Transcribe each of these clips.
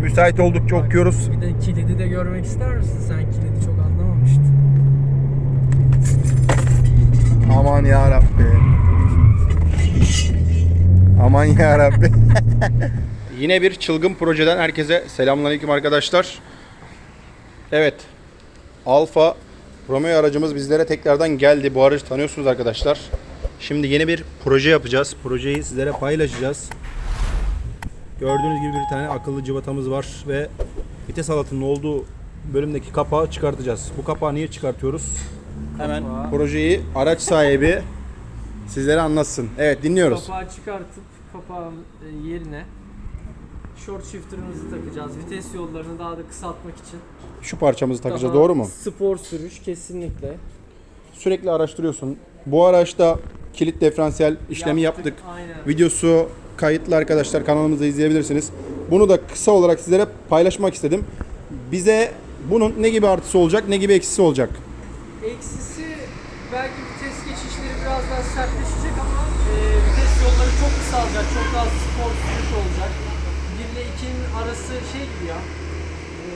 Müsait oldukça okuyoruz. Bir de kilidi de görmek ister misin? Sen kilidi çok anlamamıştın. Aman ya Rabbi. Aman ya Rabbi. Yine bir çılgın projeden herkese selamünaleyküm arkadaşlar. Evet. Alfa Romeo aracımız bizlere tekrardan geldi. Bu aracı tanıyorsunuz arkadaşlar. Şimdi yeni bir proje yapacağız. Projeyi sizlere paylaşacağız. Gördüğünüz gibi bir tane akıllı cıvatamız var ve vites halatının olduğu bölümdeki kapağı çıkartacağız. Bu kapağı niye çıkartıyoruz? Hemen projeyi araç sahibi sizlere anlatsın. Evet dinliyoruz. Kapağı çıkartıp kapağın e, yerine short shifter'ımızı takacağız. Vites yollarını daha da kısaltmak için. Şu parçamızı takacağız Daha doğru mu? Spor sürüş kesinlikle. Sürekli araştırıyorsun. Bu araçta kilit diferansiyel işlemi yaptık. Aynen. Videosu kayıtlı arkadaşlar kanalımızda izleyebilirsiniz. Bunu da kısa olarak sizlere paylaşmak istedim. Bize bunun ne gibi artısı olacak, ne gibi eksisi olacak? Eksisi belki vites geçişleri biraz daha sertleşecek ama e, vites yolları çok kısalacak. Çok daha spor sürüş olacak. 1 ile 2'nin arası şey gibi ya. E,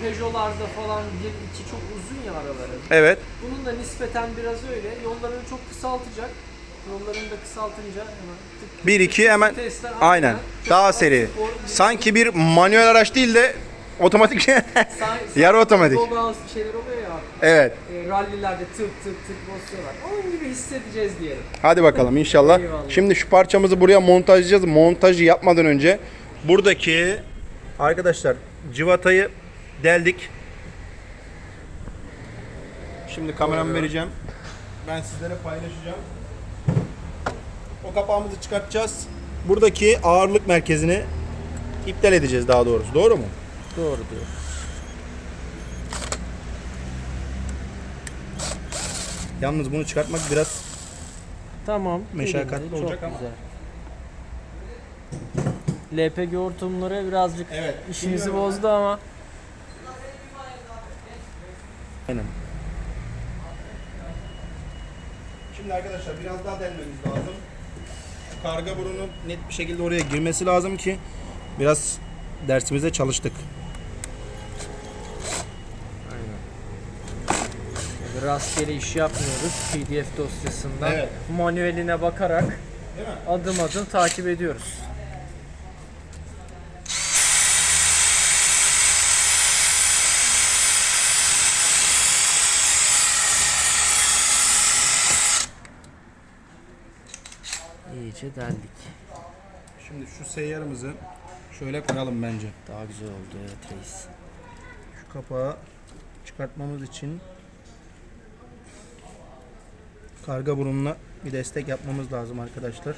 Peugeot'larda falan 1 2 çok uzun ya araları. Evet. Bunun da nispeten biraz öyle. Yollarını çok kısaltacak. Yollarını da kısaltınca hemen tık 1 2 hemen aynen. Daha seri. spor, bir- Sanki bir manuel araç değil de otomatik. Say- Yarı otomatik. Slow down şeyler oluyor ya. evet. E, rallilerde tık tık tık basıyorlar. Onun gibi hissedeceğiz diyelim. Hadi bakalım inşallah. Eyvallah. Şimdi şu parçamızı buraya montajlayacağız. Montajı yapmadan önce buradaki arkadaşlar civatayı deldik. Şimdi kameramı vereceğim. Ben sizlere paylaşacağım. Kapağımızı çıkartacağız. Buradaki ağırlık merkezini iptal edeceğiz daha doğrusu. Doğru mu? Doğru diyor. Yalnız bunu çıkartmak biraz Tamam. Meşakkatli elinde, olacak çok ama. güzel. LPG hortumları birazcık Evet, işimizi bilmiyorum bozdu ama Aynen. Şimdi arkadaşlar biraz daha delmemiz lazım. Karga burunun net bir şekilde oraya girmesi lazım ki biraz dersimize çalıştık. rastgele iş yapmıyoruz. PDF dosyasından Evet. manueline bakarak adım adım takip ediyoruz. İyice deldik. Şimdi şu seyyarımızı şöyle koyalım bence. Daha güzel oldu evet reis. Şu kapağı çıkartmamız için karga burununa bir destek yapmamız lazım arkadaşlar.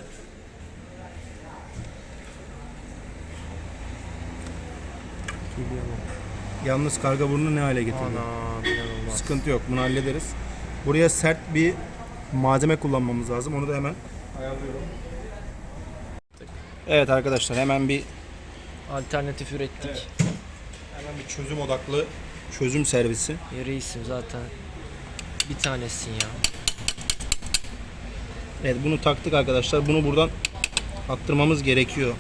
Geliyor? Yalnız karga burnunu ne hale getirdi? Sıkıntı yok. Bunu hallederiz. Buraya sert bir malzeme kullanmamız lazım. Onu da hemen ayarlıyorum. Evet arkadaşlar hemen bir Alternatif ürettik. hemen bir çözüm odaklı çözüm servisi. Ya reisim zaten bir tanesin ya. Evet bunu taktık arkadaşlar. Bunu buradan attırmamız gerekiyor.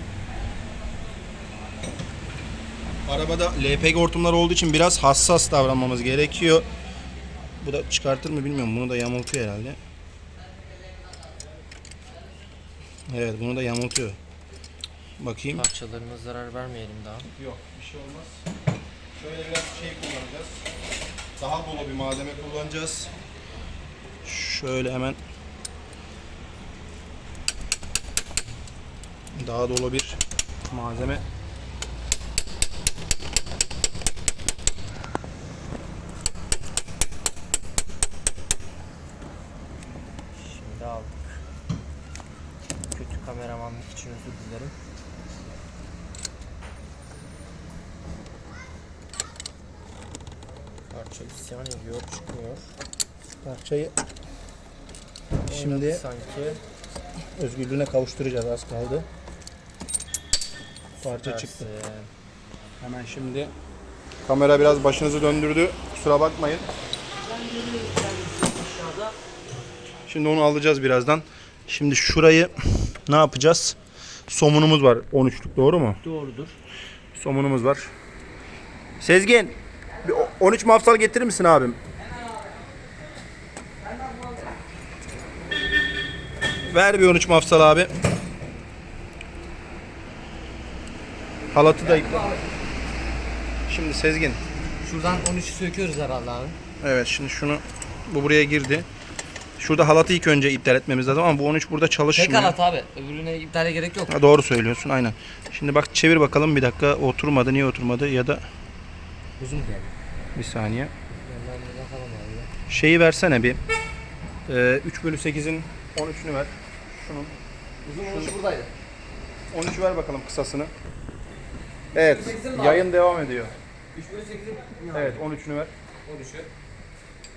Arabada LPG hortumlar olduğu için biraz hassas davranmamız gerekiyor. Bu da çıkartır mı bilmiyorum. Bunu da yamultuyor herhalde. Evet bunu da yamultuyor. Bakayım. Parçalarına zarar vermeyelim daha. Yok bir şey olmaz. Şöyle biraz şey kullanacağız. Daha dolu bir malzeme kullanacağız. Şöyle hemen daha dolu bir malzeme Şimdi aldık. Kötü kameramanlık için özür dilerim. Parça isyan ediyor, çıkmıyor. parçayı Oynadı şimdi sanki özgürlüğüne kavuşturacağız az kaldı. Parça çıktı. tersi. Hemen şimdi kamera biraz başınızı döndürdü. Kusura bakmayın. Şimdi onu alacağız birazdan. Şimdi şurayı ne yapacağız? Somunumuz var 13'lük doğru mu? doğrudur. Somunumuz var. Sezgin. Bir o- 13 mafsal getirir misin abim? Ver bir 13 mafsal abi. Halatı da yıkla. Şimdi Sezgin. Şuradan 13'ü söküyoruz herhalde abi. Evet şimdi şunu bu buraya girdi. Şurada halatı ilk önce iptal etmemiz lazım ama bu 13 burada çalışmıyor. Tek halat abi. Öbürüne iptale gerek yok. Ha, doğru söylüyorsun aynen. Şimdi bak çevir bakalım bir dakika oturmadı niye oturmadı ya da Uzun geldi. Bir saniye. Şeyi versene bir. Ee, 3 bölü 8'in 13'ünü ver. Şunun Uzun oluş buradaydı. 13'ü ver bakalım kısasını. Evet yayın devam ediyor. 3 bölü 8'in Evet 13'ünü ver. 13'ü.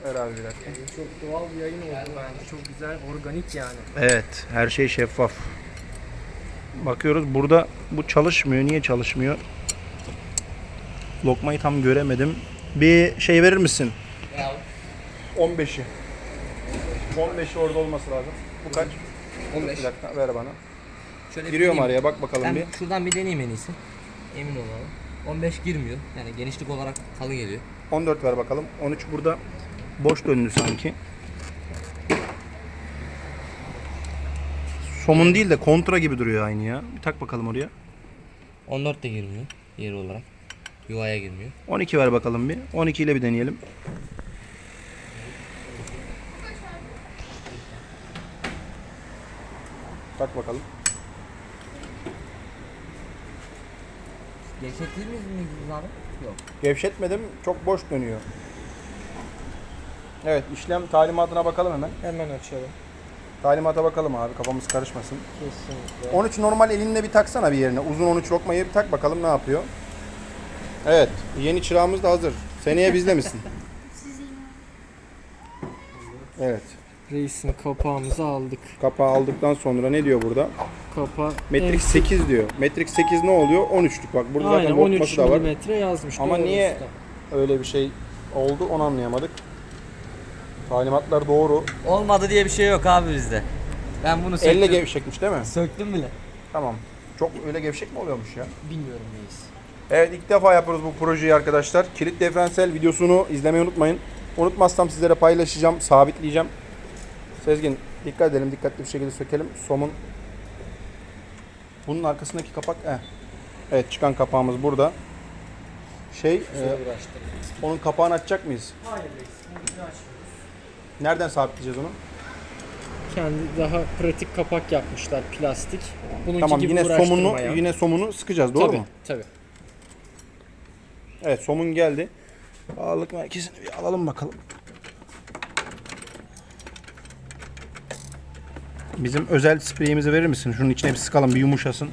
Ver abi bir dakika. Çok doğal bir yayın oldu bence. Çok güzel, organik yani. Evet her şey şeffaf. Bakıyoruz burada bu çalışmıyor. Niye çalışmıyor? Lokmayı tam göremedim. Bir şey verir misin? Ne abi? 15'i. 15'i orada olması lazım. Bu kaç? 15. Bir dakika ver bana. Şöyle Giriyor mu araya bak bakalım Ben bir. şuradan bir deneyeyim en iyisi. Emin olalım. 15 girmiyor. Yani genişlik olarak kalın geliyor. 14 ver bakalım. 13 burada boş döndü sanki. Somun değil de kontra gibi duruyor aynı ya. Bir tak bakalım oraya. 14 de girmiyor yeri olarak. Yuvaya girmiyor. 12 ver bakalım bir. 12 ile bir deneyelim. Tak bakalım. Gevşettiğimiz miyiz abi? Yok. Gevşetmedim. Çok boş dönüyor. Evet işlem talimatına bakalım hemen. Hemen açalım. Talimata bakalım abi kafamız karışmasın. Kesinlikle. 13 normal elinle bir taksana bir yerine. Uzun 13 lokmayı bir tak bakalım ne yapıyor. Evet yeni çırağımız da hazır. Seneye bizde misin? Evet. Reisin kapağımızı aldık. Kapağı aldıktan sonra ne diyor burada? Kapağı Metrik 8 diyor. Metrik 8 ne oluyor? 13'lük bak. Burada Aynen zaten 13 lokması da var. milimetre yazmış. Ama doğru niye- usta. Öyle bir şey oldu onu anlayamadık. Talimatlar doğru. Olmadı diye bir şey yok abi bizde. Ben bunu söktüm. Elle gevşekmiş değil mi? Söktüm bile. Tamam. Çok öyle gevşek mi oluyormuş ya? Bilmiyorum reis. Evet ilk defa yapıyoruz bu projeyi arkadaşlar. Kilit diferansiyel videosunu izlemeyi unutmayın. Unutmazsam sizlere paylaşacağım, sabitleyeceğim. Sezgin dikkat edelim, dikkatli bir şekilde sökelim. Somun bunun arkasındaki kapak eh. Evet çıkan kapağımız burada. Şey, e, onun kapağını açacak mıyız? Hayır açmıyoruz. Nereden sabitleyeceğiz onu? Kendi daha pratik kapak yapmışlar plastik. Bununki tamam gibi yine somunu yine somunu sıkacağız doğru tabii, mu? Tabii. Evet somun geldi. Ağırlık merkezini bir alalım bakalım. Bizim özel spreyimizi verir misin? Şunun içine bir sıkalım bir yumuşasın.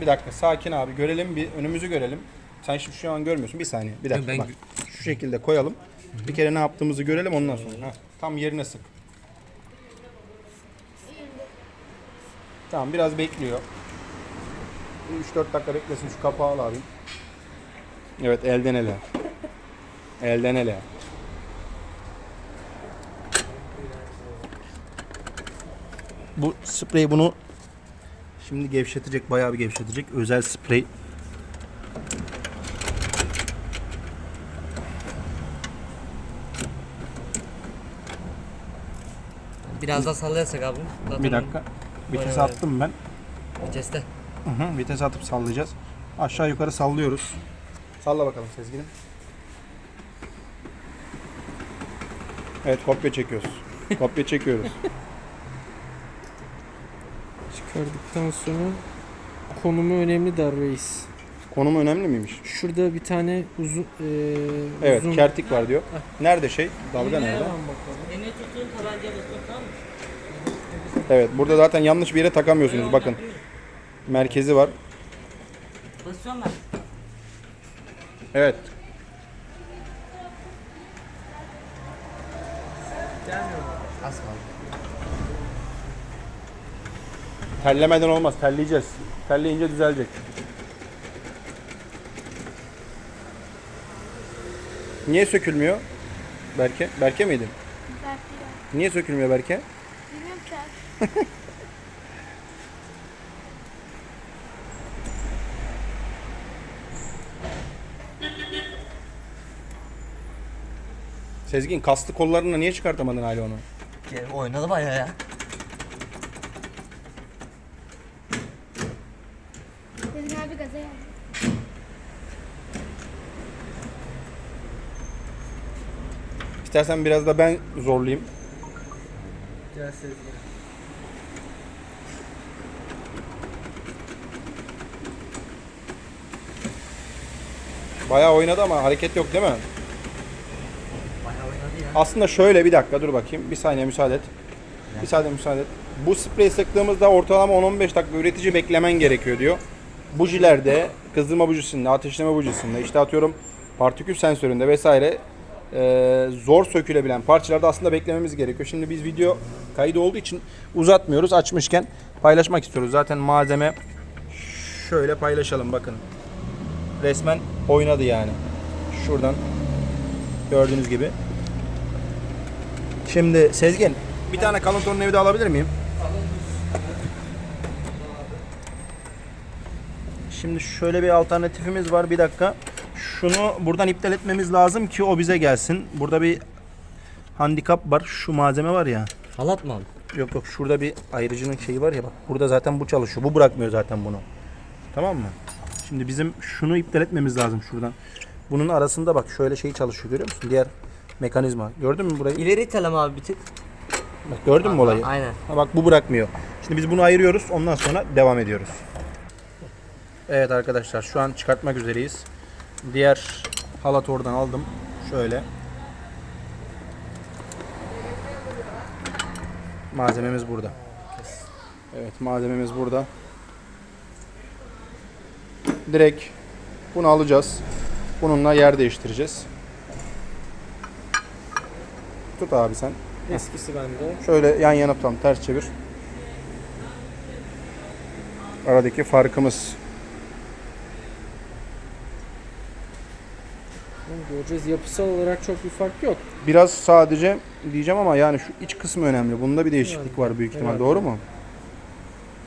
Bir dakika sakin abi görelim bir önümüzü görelim. Sen şimdi şu an görmüyorsun. Bir saniye. Bir dakika Ben- bak. Şu şekilde koyalım. Bir kere ne yaptığımızı görelim ondan sonra. Ha, tam yerine sık. Tamam biraz bekliyor. 3-4 dakika beklesin şu kapağı al. Evet elden ele. Elden ele. Bu sprey bunu şimdi gevşetecek, bayağı bir gevşetecek. Özel sprey. Biraz daha sallayarsak abi. Zaten Bir dakika. Vites Evet. attım ben. Viteste. Hı hı, vites atıp sallayacağız. Aşağı yukarı sallıyoruz. Salla bakalım Sezgin'im. Evet kopya çekiyoruz. Kopya çekiyoruz. Çıkardıktan sonra konumu önemli der reis. Konum önemli miymiş? Şurada bir tane uzun e, Evet uzun kertik var diyor. Nerede şey? Dalga nerede? bakalım. Eline tuttuğun tabanca basıyor tamam mı? Evet burada zaten yanlış bir yere takamıyorsunuz bakın. Merkezi var. Evet. Az kaldı. Terlemeden olmaz. Terleyeceğiz. Terleyince düzelecek. Niye sökülmüyor? Berke? Berke miydi? Niye sökülmüyor Berke? Bilmiyorum ki abi. Sezgin kaslı kollarını niye çıkartamadın hala onu? Yani oynadı bayağı ya. Sezgin abi gaza geldi. İstersen biraz da ben zorlayayım. Gel Sezgin. Bayağı oynadı ama hareket yok değil mi? Bayağı oynadı ya. Aslında şöyle bir dakika dur bakayım. Bir saniye müsaade et. Bir saniye müsaade et. Bu sprey sıktığımızda ortalama 10-15 dakika üretici beklemen gerekiyor diyor. Bujilerde, kızdırma bujisinde, ateşleme bujisinde, işte atıyorum partikül sensöründe vesaire e, zor sökülebilen parçalarda aslında beklememiz gerekiyor. Şimdi biz video kaydı olduğu için uzatmıyoruz. Açmışken paylaşmak istiyoruz. Zaten malzeme şöyle paylaşalım bakın. Resmen oynadı yani. Şuradan gördüğünüz gibi. Şimdi Sezgin bir tane kalın tornavida de alabilir miyim? Şimdi şöyle bir alternatifimiz var bir dakika. Şunu buradan iptal etmemiz lazım ki o bize gelsin. Burada bir handikap var. Şu malzeme var ya. Halat mı? Yok yok şurada bir ayrıcının şeyi var ya bak. Burada zaten bu çalışıyor. Bu bırakmıyor zaten bunu. Tamam mı? Şimdi bizim şunu iptal etmemiz lazım şuradan. Bunun arasında bak şöyle şey çalışıyor görüyor musun? Diğer mekanizma. Gördün mü burayı? İleri itelim abi bir tık. Bak gördün mü olayı? Aynen. Ha bak bu bırakmıyor. Şimdi biz bunu ayırıyoruz. Ondan sonra devam ediyoruz. Evet arkadaşlar şu an çıkartmak üzereyiz. Diğer halat oradan aldım. Şöyle. Malzememiz burada. Evet malzememiz burada. Direkt bunu alacağız. Bununla yer değiştireceğiz. Tut abi sen. Eskisi bende. Şöyle yan yana tutalım, ters çevir. Aradaki farkımız. Göreceğiz. Yapısal olarak çok bir fark yok. Biraz sadece diyeceğim ama yani şu iç kısmı önemli. Bunda bir değişiklik Yani, var büyük ihtimal. evet. Doğru mu?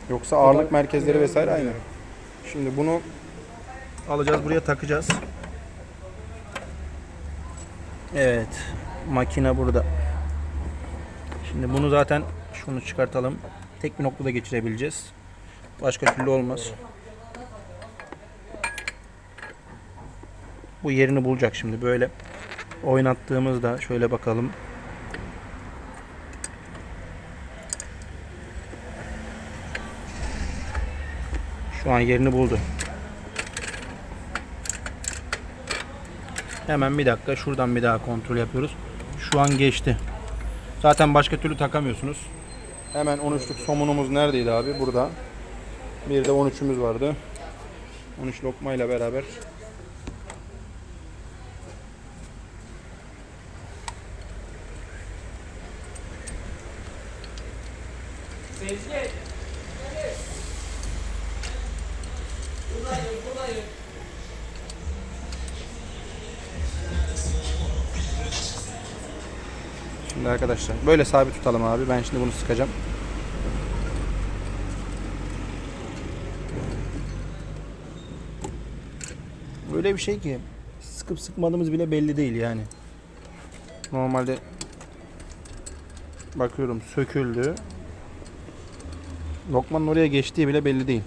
Yoksa ağırlık merkezleri vesaire aynı. Şimdi bunu alacağız buraya takacağız. Evet. Makine burada. Şimdi bunu zaten şunu çıkartalım. Tek bir noktada geçirebileceğiz. Başka türlü olmaz. Bu yerini bulacak şimdi böyle oynattığımızda şöyle bakalım. Şu an yerini buldu. Hemen bir dakika şuradan bir daha kontrol yapıyoruz. Şu an geçti. Zaten başka türlü takamıyorsunuz. Hemen 13'lük somunumuz neredeydi abi? Burada. Bir de 13'ümüz vardı. 13 lokmayla beraber Sezgin. Arkadaşlar böyle sabit tutalım abi. Ben şimdi bunu sıkacağım. Böyle bir şey ki sıkıp sıkmadığımız bile belli değil yani. Normalde bakıyorum söküldü. Lokmanın oraya geçtiği bile belli değil.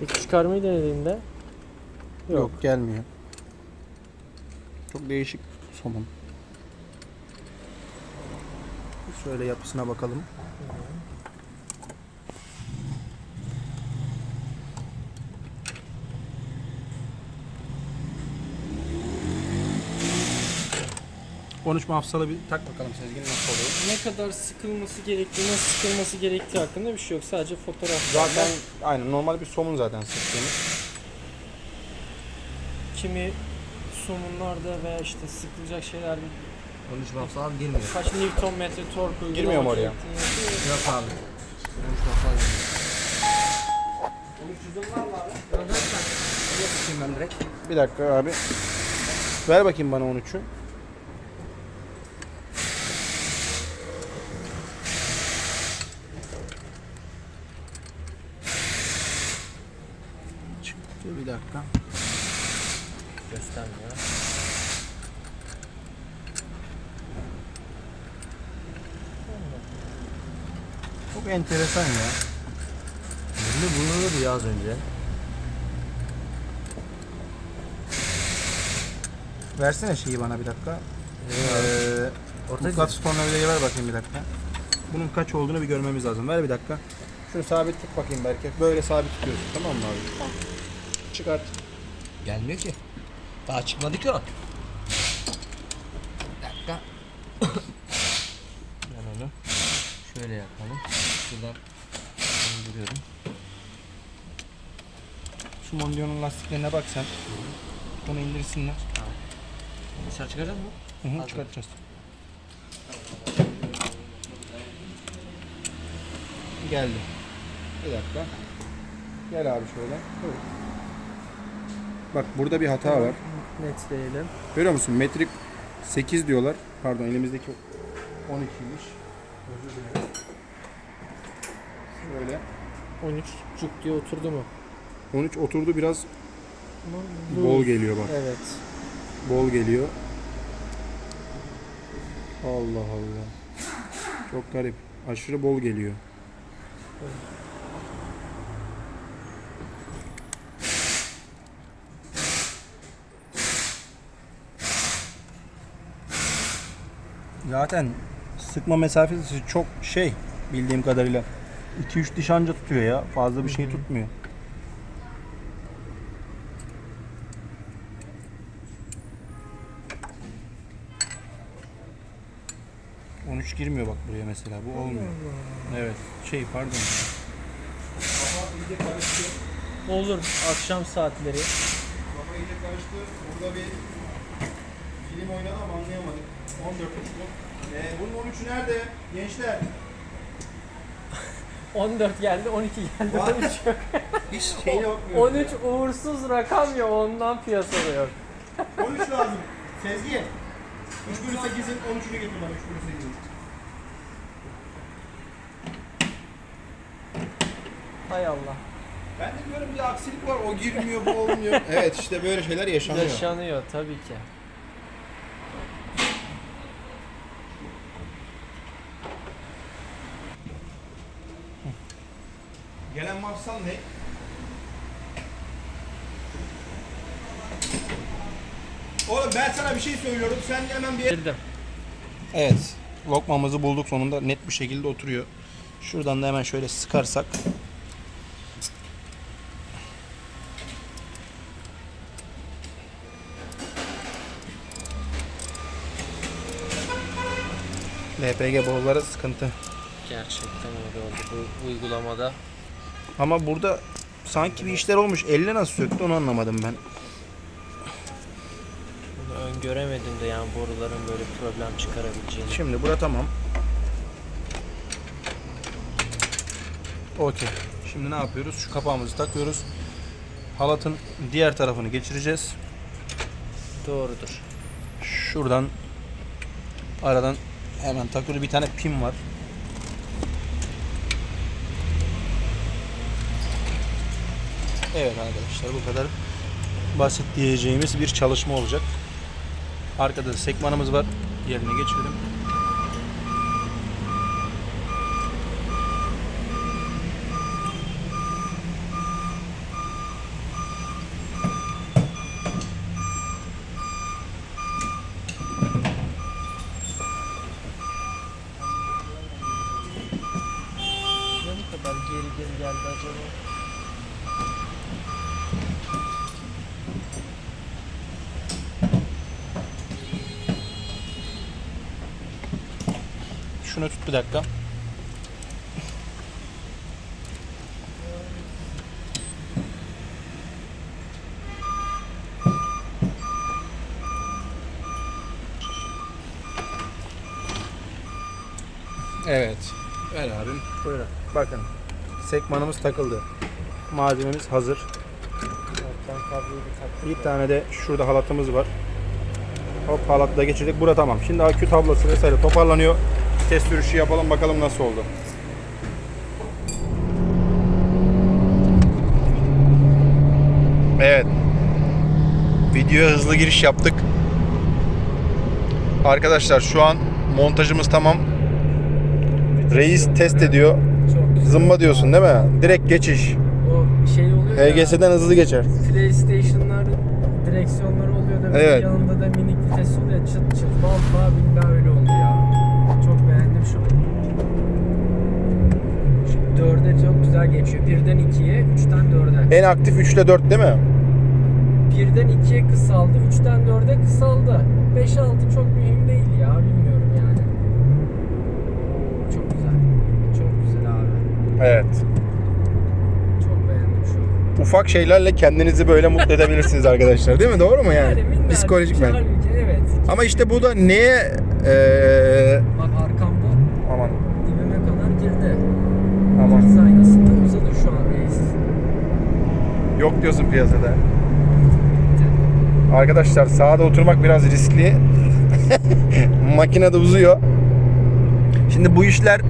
Peki çıkarmayı denediğinde? Yok. gelmiyor. Çok değişik somun. Şöyle yapısına bakalım. ...13 mafsalı bir tak bakalım Sezgin nasıl oluyor. Ne kadar sıkılması gerektiği, nasıl sıkılması gerektiği hakkında bir şey yok. Sadece fotoğraf. Zaten aynen normal bir somun zaten sıktığımız. Kimi somunlarda veya işte sıkılacak şeylerde 13 mafsa abi girmiyor. kaç Newton metre tork uygulamak Girmiyor mu oraya? gerektiğini. Yok abi. 13 mafsa girmiyor. Yapayım ben direkt. Bir dakika abi. Ver bakayım bana 13'ü. Çıktı bir dakika. Göstermiyor. Çok enteresan ya. Bunu bulunurdu ya az önce. Versene şeyi bana bir dakika. Ee, Mutlat tornavidayı ver bakayım bir dakika. Bunun kaç olduğunu bir görmemiz lazım. Ver bir dakika. Şunu sabit tut bakayım Berke. Böyle sabit tutuyorsun tamam mı abi? Çıkart. Gelmiyor ki. Daha çıkmadı ki o. Bir dakika. ben onu şöyle yapalım. Şuradan indiriyorum. Şu Mondio'nun lastiklerine bak sen. Onu indirsinler. Dışarı çıkacağız mı? Hı hı, çıkartacağız. Geldi. Bir dakika. Gel abi şöyle. Buyur. Bak burada bir hata var. Netleyelim. Görüyor musun? Metrik 8 diyorlar. Pardon elimizdeki 12'ymiş. Özür dilerim. Böyle. 13 cuk diye oturdu mu? 13 oturdu biraz bol geliyor bak. Evet. Bol geliyor. Allah Allah. Çok garip. Aşırı bol geliyor. Zaten sıkma mesafesi çok şey bildiğim kadarıyla. 2-3 diş anca tutuyor ya. Fazla bir şey tutmuyor. ...13 girmiyor bak buraya mesela. Bu olmuyor. Evet. Şey pardon. Olur akşam saatleri. Kafa iyice karıştı. Burada bir film oynadı ama anlayamadık. 14 buçuk. Ee, bunun 13'ü nerede? Gençler. 14 geldi 12 geldi 13 yok. Hiç şey yok. 13 uğursuz rakam ya ondan piyasada yok. 13 lazım. Sezgi. 3 bölü 8'in 13'ünü getir bana. 3 bölü 8'in. Hay Allah. Ben de diyorum bir aksilik var. O girmiyor, bu olmuyor. evet işte böyle şeyler yaşanıyor. Yaşanıyor tabii ki. Mafsal ne? Oğlum ben sana bir şey söylüyorum. Sen hemen bir... Girdim. Evet. Lokmamızı bulduk sonunda. Net bir şekilde oturuyor. Şuradan da hemen şöyle sıkarsak. LPG boruları sıkıntı. Gerçekten öyle oldu bu uygulamada. Ama burada sanki bir işler olmuş. Elle nasıl söktü onu anlamadım ben. Bunu öngöremedim de yani boruların böyle problem çıkarabileceğini. Şimdi bura tamam. Okey. Şimdi ne yapıyoruz? Şu kapağımızı takıyoruz. Halatın diğer tarafını geçireceğiz. Doğrudur. Şuradan aradan hemen takıyoruz. Bir tane pin var. Evet arkadaşlar bu kadar basit diyeceğimiz bir çalışma olacak. Arkada da sekmanımız var. Yerine geçelim. Ne kadar geri geri geldi acaba? Şunu tut bir dakika. Evet. Ver abim. Buyurun. Bakın. Sekmanımız takıldı. malzememiz hazır. Ben bir tane de şurada halatımız var. Hop halatı da geçirdik. Bura tamam. Şimdi akü tablası vesaire toparlanıyor. Test sürüşü yapalım bakalım nasıl oldu. Evet. Videoya hızlı giriş yaptık. Arkadaşlar şu an montajımız tamam. Reis test ediyor. Zımba diyorsun değil mi? Direkt geçiş. O şey oluyor. HGS'den hızlı geçer. PlayStation'lar direksiyonları oluyor da Evet. yanında da minik vites oluyor çıt çıt valla billahi öyle oldu ya. Çok beğendim şu an. Şu 4'e çok güzel geçiyor. 1'den 2'ye, 3'ten 4'e. En aktif 3 ile 4 değil mi? 1'den 2'ye kısaldı, 3'ten 4'e kısaldı. 5-6 çok mühim değil ya, bilmiyorum yani. Oo, çok güzel. Çok güzel abi. Evet. Çok beğendim şu an. Ufak şeylerle kendinizi böyle mutlu edebilirsiniz arkadaşlar değil mi? Doğru mu yani? minnacık, Psikolojik ben. halbuki Evet. Ama işte bu da neye eee Bak arkamda aman dibime kadar girdi. aman Dikiz aynasında uzadı şu an reis. Yok diyorsun piyasada. Arkadaşlar sağda oturmak biraz riskli. Makine de uzuyor. Şimdi bu işler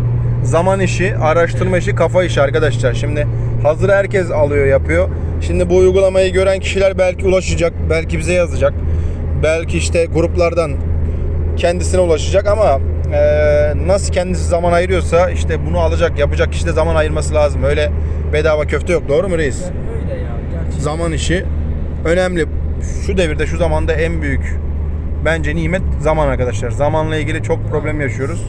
zaman işi, araştırma işi, kafa işi arkadaşlar. Şimdi hazır herkes alıyor, yapıyor. Şimdi bu uygulamayı gören kişiler belki ulaşacak, belki bize yazacak. Belki işte gruplardan kendisine ulaşacak ama nasıl kendisi zaman ayırıyorsa işte bunu alacak, yapacak kişi de zaman ayırması lazım. Öyle bedava köfte yok. Doğru mu reis? Gerçekten. Zaman işi önemli. Şu devirde şu zamanda en büyük bence nimet zaman arkadaşlar. Zamanla ilgili çok problem yaşıyoruz.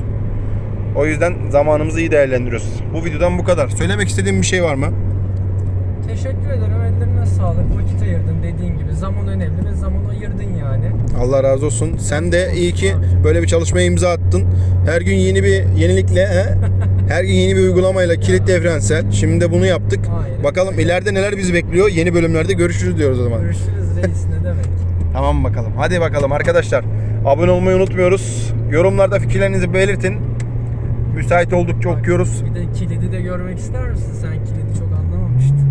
O yüzden zamanımızı iyi değerlendiriyoruz. Bu videodan bu kadar. Söylemek istediğim bir şey var mı? Teşekkür ederim. Ellerine sağlık. Vakit ayırdın dediğin gibi. Zaman önemli ve zaman ayırdın yani. Allah razı olsun. Sen de iyi ki böyle bir çalışmaya imza attın. Her gün yeni bir yenilikle, he? her gün yeni bir uygulamayla kilit diferansiyel. Şimdi de bunu yaptık. Aynen. Bakalım ileride neler bizi bekliyor. Yeni bölümlerde görüşürüz diyoruz o zaman. Görüşürüz reis ne demek. Tamam bakalım. Hadi bakalım arkadaşlar. Abone olmayı unutmuyoruz. Yorumlarda fikirlerinizi belirtin. Müsait oldukça okuyoruz. Bir de kilidi de görmek ister misin? Sen kilidi çok anlamamıştın.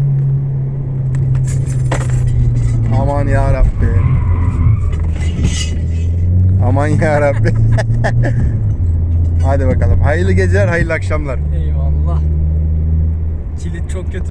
Aman ya Rabbi. Aman ya Rabbi. Hadi bakalım. Hayırlı geceler, hayırlı akşamlar. Eyvallah. Kilit çok kötü.